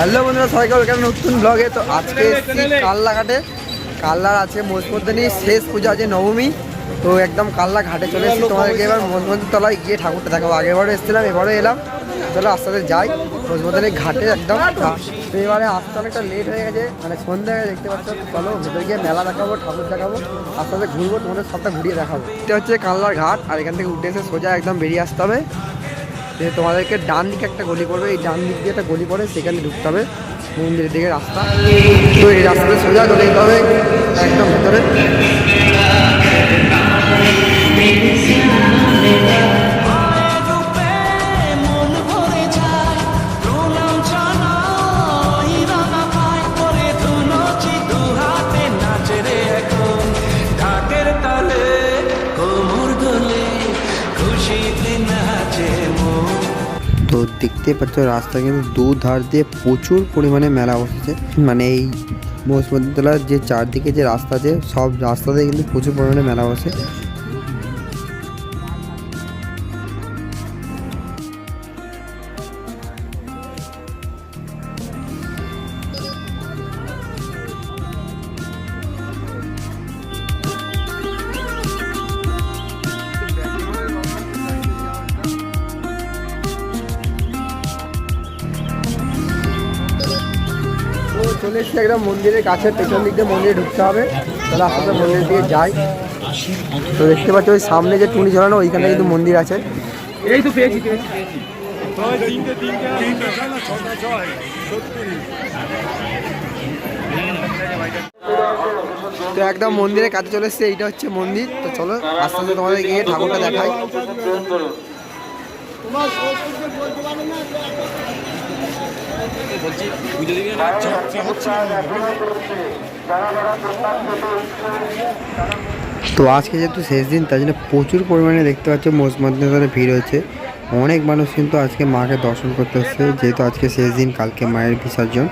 Hello বন্ধুরা, সবাইকে welcome নতুন ব্লগে তো আজকে এসেছি কাল্লাঘাটে। কাল্লার আছে মোষমর্দনী শেষ পূজা আছে নবমী। তো একদম কাল্লা ঘাটে চলে এসেছি। তোমাদেরকে এবার মোষমর্দন তলায় গিয়ে ঠাকুরটা দেখাবো। আগেরবারও এসেছিলাম, এবারও এলাম। চলো আস্তে আস্তে যাই। মোষমর্দনী ঘাটে একদম। তো এবারে আসতে অনেকটা লেট হয়ে গেছে। মানে সন্ধ্যা হয়ে দেখতে পাচ্ছ। চলো ভেতরে গিয়ে মেলা দেখাবো, ঠাকুর দেখাবো। আস্তে আস্তে ঘুরবো, তোমাদের সবটা ঘুরিয়ে দেখাবো। এটা হচ্ছে কাল্লার ঘাট, আর এখান থেকে উঠে এসে সোজা একদম বেরিয়ে আসতে হবে। যে তোমাদেরকে ডান দিকে একটা গলি পড়বে, এই ডান দিক দিয়ে একটা গলি পড়ে, সেখানে ঢুকতে হবে। মন্দিরের দিকে রাস্তা। তো এই রাস্তাতে সোজা চলে যেতে হবে, একদম ভেতরে। তো দেখতে পাচ্ছ রাস্তা কিন্তু দু ধার দিয়ে প্রচুর পরিমাণে মেলা বসেছে। মানে এই মহিষমন্দিরতলার যে চারদিকে যে রাস্তা আছে, সব রাস্তাতে কিন্তু প্রচুর পরিমাণে মেলা বসে। চলে এসেছি একদম মন্দিরের কাছে পেছন দিক দিয়ে মন্দিরে ঢুকতে হবে। তাহলে আস্তে মন্দিরের দিকে যাই। তো দেখতে পাচ্ছ ওই সামনে যে টুনি ঝরানো ওইখানে কিন্তু মন্দির আছে। এই তো পেয়েছি পেয়েছি। তো একদম মন্দিরের কাছে চলে এসছে এইটা হচ্ছে মন্দির। তো চলো আস্তে আস্তে তোমাদের গিয়ে ঠাকুরটা দেখাই। তো আজকে যেহেতু শেষ দিন তাই জন্য প্রচুর পরিমাণে দেখতে পাচ্ছ মোষ ভিড় হয়েছে। অনেক মানুষ কিন্তু আজকে মাকে দর্শন করতে এসছে। যেহেতু আজকে শেষ দিন কালকে মায়ের বিসর্জন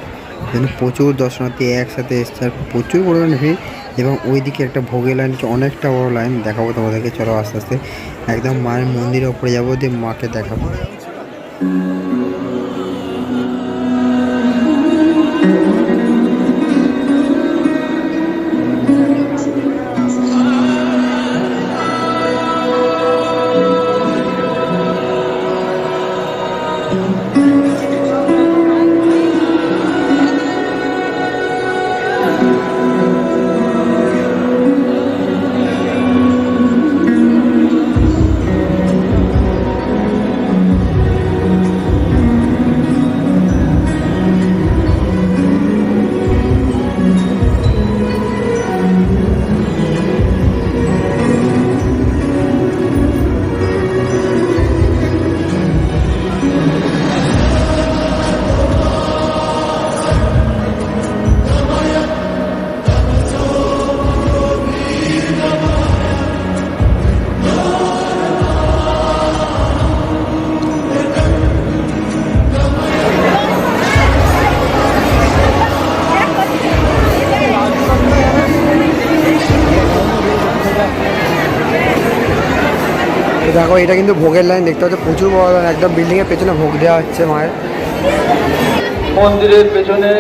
যেন প্রচুর দর্শনার্থী একসাথে এসছে আর প্রচুর পরিমাণে ভিড়। এবং ওইদিকে একটা ভোগের লাইন অনেকটা বড় লাইন দেখাবো তোমাদেরকে চলো আস্তে আস্তে। একদম মায়ের মন্দিরের ওপরে যাব দিয়ে মাকে দেখাবো। দেখো, এটা কিন্তু ভোগের লাইন দেখতে পাচ্ছ, প্রচুর বড় লাইন একদম বিল্ডিংয়ের পেছনে ভোগ দেওয়া হচ্ছে মায়ের। মন্দিরের পেছনে